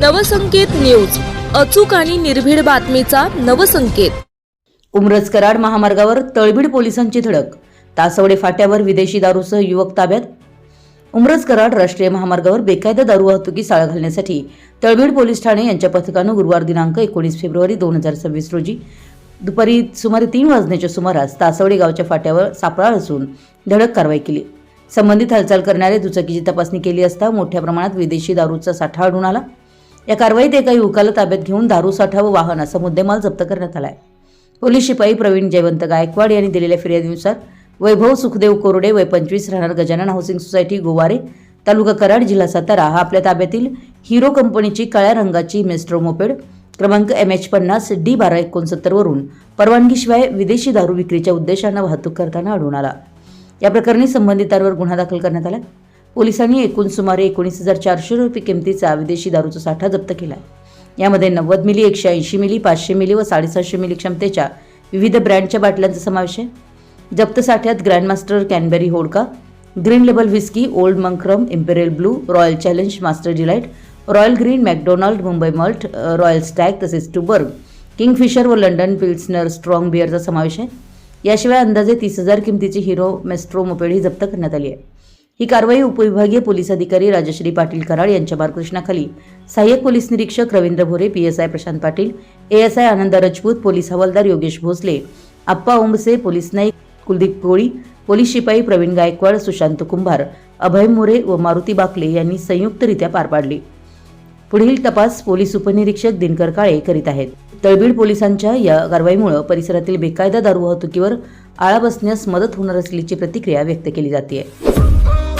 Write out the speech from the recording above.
Navsanket news. अचूक आणि निर्भीड बातमीचा नवसंकेत. उमरज कराड महामार्गावर तळबीड पोलिसांची धडक. तासवडे फाट्यावर विदेशी दारूसह युवक ताब्यात. उमरज कराड राष्ट्रीय महामार्गावर बेकायदा दारू वाहतुकी साळा घालण्यासाठी तळबीड पोलीस ठाणे यांच्या पथकानं गुरुवार दिनांक एकोणीस फेब्रुवारी दोन हजार सव्वीस रोजी दुपारी सुमारे तीन वाजण्याच्या सुमारास तासवडे गावच्या फाट्यावर सापळा असून धडक कारवाई केली. संबंधित हालचाल करणारे दुचाकीची तपासणी केली असता मोठ्या प्रमाणात विदेशी दारूचा साठा आढळून आला. या कारवाईत एका युवकाला ताब्यात घेऊन दारू साठा व वाहन असा मुद्देमाल जप्त करण्यात आला आहे पोलीस शिपाई प्रवीण जयवंत गायकवाड यांनी दिलेल्या फिर्यादीनुसार वैभव सुखदेव कोरडे वय पंचवीस राहणार गजानन हाऊसिंग सोसायटी गोवारे तालुका कराड जिल्हा सातारा हा आपल्या ताब्यातील हिरो कंपनीची काळ्या रंगाची मेस्ट्रो मोपेड क्रमांक एम एच पन्नास डी बारा एकोणसत्तर वरून परवानगीशिवाय विदेशी दारू विक्रीच्या उद्देशानं वाहतूक करताना आढळून आला. या प्रकरणी संबंधितांवर गुन्हा दाखल करण्यात आला. पोलिसांनी एकूण सुमारे एकोणीस हजार चारशे रुपये किमतीचा विदेशी दारूचा साठा जप्त केला यामध्ये नव्वद मिली एकशे ऐंशी मिली पाचशे मिली व साडेसातशे मिली क्षमतेच्या विविध ब्रँडच्या बाटल्यांचा समावेश आहे. जप्त साठ्यात Grandmaster cranberry होडका Green Label whisky Old Monk rum Imperial Blue Royal Challenge Master Delight Royal Green McDonald Mumbai malt Royal Stag तसेच टुबर्ग किंगफिशर व लंडन पिल्सनर स्ट्रॉंग बिअरचा समावेश आहे. याशिवाय अंदाजे तीस हजार किमतीची हिरो मेस्ट्रो मोपेड ही जप्त करण्यात आली आहे. ही कारवाई उपविभागीय पोलीस अधिकारी राजश्री पाटील कराड यांच्या मार्गदर्शनाखाली. सहाय्यक पोलीस निरीक्षक Ravindra Bhore PSI Prashant Patil ASI Anand Rajput police हवालदार योगेश भोसले आप्पा ओंबसे पोलीस नाईक कुलदीप कोळी पोलीस शिपाई प्रवीण गायकवाड सुशांत कुंभार अभय मोरे व मारुती बाकले यांनी संयुक्तरित्या पार पाडली. पुढील तपास पोलीस उपनिरीक्षक दिनकर काळे करीत आहेत. तळबीड पोलिसांच्या या कारवाईमुळे परिसरातील बेकायदा दारू वाहतुकीवर आळा बसण्यास मदत होणार असल्याची प्रतिक्रिया व्यक्त केली जाते